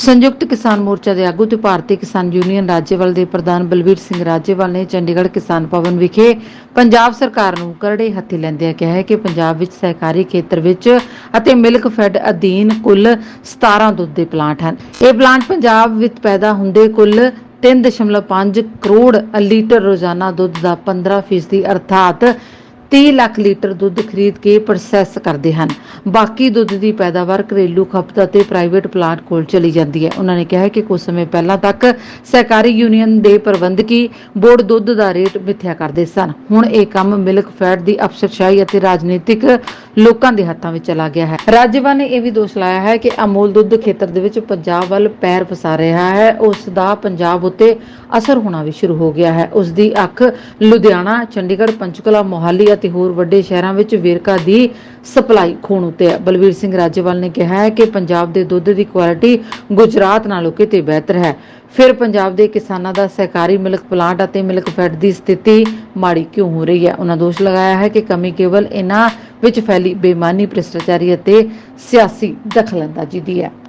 ਸੰਯੁਕਤ ਕਿਸਾਨ ਮੋਰਚਾ ਦੇ ਆਗੂ ਤੇ ਭਾਰਤੀ ਕਿਸਾਨ ਯੂਨੀਅਨ ਰਾਜੇਵਾਲ ਦੇ ਪ੍ਰਧਾਨ ਬਲਵੀਰ ਸਿੰਘ ਰਾਜੇਵਾਲ ਨੇ ਚੰਡੀਗੜ੍ਹ ਕਿਸਾਨ ਭਵਨ ਵਿਖੇ ਪੰਜਾਬ ਸਰਕਾਰ ਨੂੰ ਕਰੜੇ ਹੱਥੀ ਲੈਂਦਿਆਂ ਕਿਹਾ ਹੈ ਕਿ ਪੰਜਾਬ ਵਿੱਚ ਸਹਿਕਾਰੀ ਖੇਤਰ ਵਿੱਚ ਅਤੇ ਮਿਲਕ ਫੈਡ ਅਧੀਨ ਕੁੱਲ 17 ਦੁੱਧ ਦੇ ਪਲਾਂਟ ਹਨ। ਇਹ ਪਲਾਂਟ ਪੰਜਾਬ ਵਿੱਚ ਪੈਦਾ ਹੁੰਦੇ ਕੁੱਲ 3.5 ਕਰੋੜ ਲੀਟਰ ਰੋਜ਼ਾਨਾ ਦੁੱਧ ਦਾ 15% ਅਰਥਾਤ 30 ਲੱਖ ਲੀਟਰ ਦੁੱਧ ਖਰੀਦ ਕੇ ਪ੍ਰੋਸੈਸ ਕਰਦੇ ਹਨ। ਬਾਕੀ ਦੁੱਧ ਦੀ ਪੈਦਾਵਾਰ ਘਰੇਲੂ ਖਪਤ ਅਤੇ ਪ੍ਰਾਈਵੇਟ ਪਲਾਂਟ ਕੋਲ ਚਲੀ ਜਾਂਦੀ ਹੈ। ਉਹਨਾਂ ਨੇ ਕਿਹਾ ਕਿ ਕੁਝ ਸਮੇਂ ਪਹਿਲਾਂ ਤੱਕ ਸਹਿਕਾਰੀ ਯੂਨੀਅਨ ਦੇ ਪ੍ਰਬੰਧਕੀ ਬੋਰਡ ਦੁੱਧ ਦਾ ਰੇਟ ਮਿੱਥਿਆ ਕਰਦੇ ਸਨ। ਹੁਣ ਇਹ ਕੰਮ ਮਿਲਕ ਫੈਡ ਦੀ ਅਫਸਰਸ਼ਾਹੀ ਅਤੇ ਰਾਜਨੀਤਿਕ ਲੋਕਾਂ ਦੇ ਹੱਥਾਂ ਵਿੱਚ ਚਲਾ ਗਿਆ ਹੈ। ਰਾਜੇਵਾਲ ਨੇ ਇਹ ਵੀ ਦੋਸ਼ ਲਾਇਆ ਹੈ ਕਿ ਅਮੂਲ ਦੁੱਧ ਖੇਤਰ ਦੇ ਵਿੱਚ ਪੰਜਾਬ ਵੱਲ ਪੈਰ ਪਸਾ ਰਿਹਾ ਹੈ। ਉਸ ਦਾ ਪੰਜਾਬ ਉੱਤੇ ਅਸਰ ਹੋਣਾ ਵੀ ਸ਼ੁਰੂ ਹੋ ਗਿਆ ਹੈ। ਉਸ ਦੀ ਅੱਖ ਲੁਧਿਆਣਾ, ਚੰਡੀਗੜ੍ਹ, ਪੰਚਕੁਲਾ, ਮੋਹਾਲੀ ਅਤੇ ਹੋਰ ਵੱਡੇ ਸ਼ਹਿਰਾਂ ਵਿੱਚ ਵੇਰਕਾ ਦੀ ਸਪਲਾਈ ਖੋਣ ਉੱਤੇ ਹੈ। ਬਲਵੀਰ ਸਿੰਘ ਰਾਜੇਵਾਲ ਨੇ ਕਿਹਾ ਹੈ ਕਿ ਪੰਜਾਬ ਦੇ ਦੁੱਧ ਦੀ ਕੁਆਲਿਟੀ ਗੁਜਰਾਤ ਨਾਲੋਂ ਕਿਤੇ ਬਿਹਤਰ ਹੈ। ਫਿਰ ਪੰਜਾਬ ਦੇ ਕਿਸਾਨਾਂ ਦਾ ਸਹਿਕਾਰੀ ਮਿਲਕ ਪਲਾਂਟ ਅਤੇ ਮਿਲਕ ਫੈਡ ਦੀ ਸਥਿਤੀ ਮਾੜੀ ਕਿਉਂ ਹੋ ਰਹੀ ਹੈ? ਉਹਨਾਂ ਦੋਸ਼ ਲਗਾਇਆ ਹੈ ਕਿ ਕਮੀ ਕੇਵਲ ਇਹਨਾਂ ਵਿੱਚ ਫੈਲੀ ਬੇਮਾਨੀ ਭ੍ਰਿਸ਼ਟਾਚਾਰੀ ਅਤੇ ਸਿਆਸੀ ਦਖਲਅੰਦਾਜ਼ੀ ਦੀ ਹੈ।